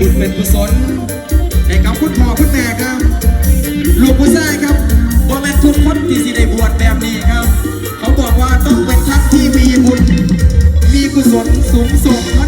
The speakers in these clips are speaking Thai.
บุญเป็นกุศลให้กับคุณพ่อคุณแม่ครับ ลูกผู้ชายครับว่าแม่ทุกคนที่สิได้บวชแบบนี้ครับ เขาบอกว่าต้องเป็นทักที่มีบุญมีกุศลสูงส่ง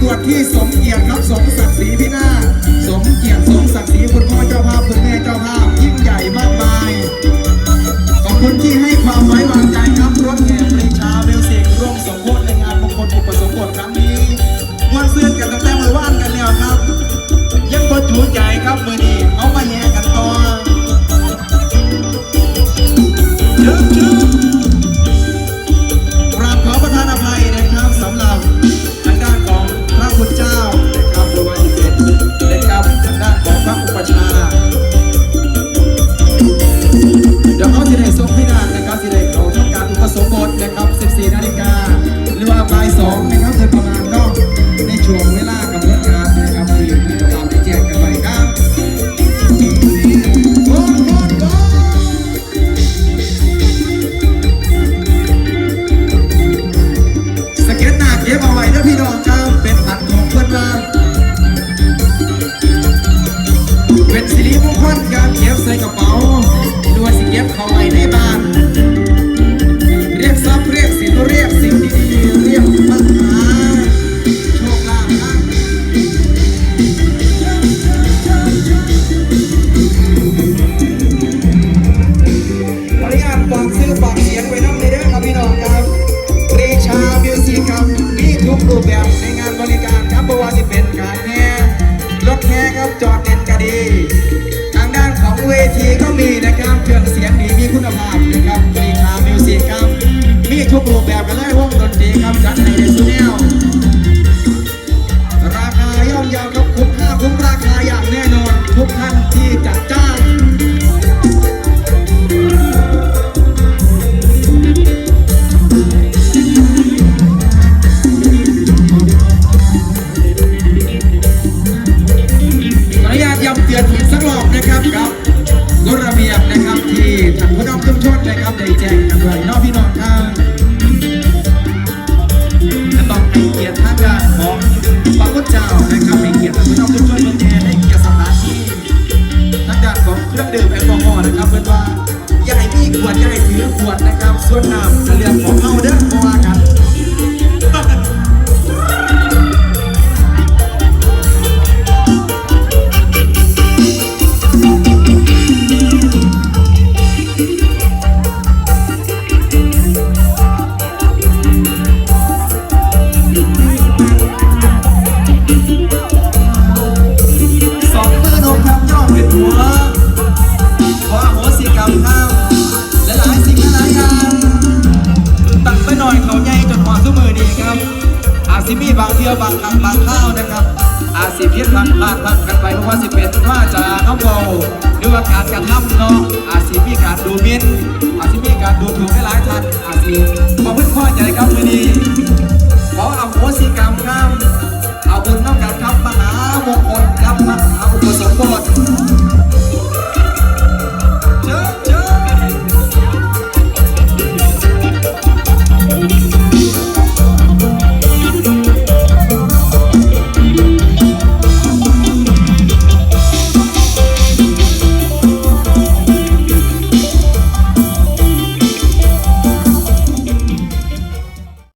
ตรวจที่สมเกียรติครับสมศักดิ์ศรีพี่หน้า สมเกียรติสมศักดิ์ศรีคุณพ่อเจ้าภาพคุณแม่เจ้าภาพ ใส่กระเป๋าดูว่าสิเก็บเขาไว้ในบ้าน ทุกท่านที่จัดจ้างระครับียบนะครับที่ทางพี่น้องทุกท่านนะครับได้แจ้งกันเลยน้องพี่น้องทาง สวดน้ำาข้าวนะครับ อาจสิพิษพันพลาดพันกันไปเพราะว่าสิเป็นว่าจะน้องเบาหรือว่าการกระทำเนาะอาจสิมีการดูมินอาจสิมีการดูถูกให้หลายท่านอาจสิขอบคุณพ่อใจครับมือนี้ขออโหสิก